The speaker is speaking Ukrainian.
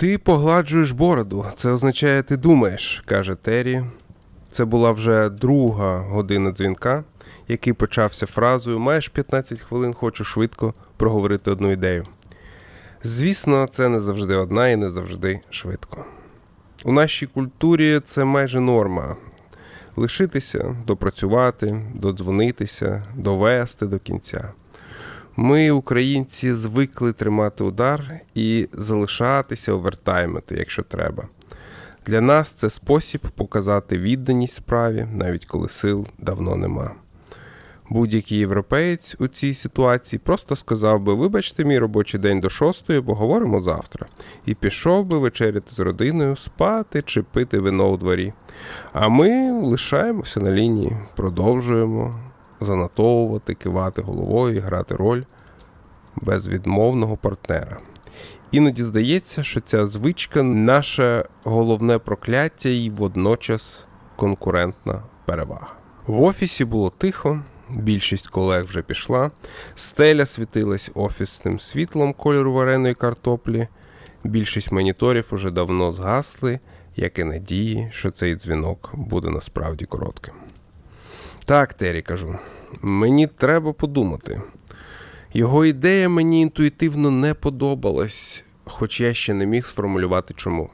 Ти погладжуєш бороду. Це означає, ти думаєш, каже Террі. Це була вже друга година дзвінка, який почався фразою Маєш 15 хвилин, хочу швидко проговорити одну ідею. Звісно, це не завжди одна і не завжди швидко. У нашій культурі це майже норма. Лишитися, допрацювати, додзвонитися, довести до кінця. Ми, українці, звикли тримати удар і залишатися овертаймити, якщо треба. Для нас це спосіб показати відданість справі, навіть коли сил давно нема. Будь-який європеєць у цій ситуації просто сказав би: вибачте мій робочий день до шостої, поговоримо завтра, і пішов би вечеряти з родиною, спати чи пити вино у дворі. А ми лишаємося на лінії, продовжуємо занотовувати, кивати головою і грати роль безвідмовного партнера. Іноді здається, що ця звичка наше головне прокляття і водночас конкурентна перевага. В офісі було тихо, більшість колег вже пішла, стеля світилась офісним світлом кольору вареної картоплі, більшість моніторів уже давно згасли, як і надії, що цей дзвінок буде насправді коротким. Так, Террі, кажу, мені треба подумати. Його ідея мені інтуїтивно не подобалась, хоч я ще не міг сформулювати чому.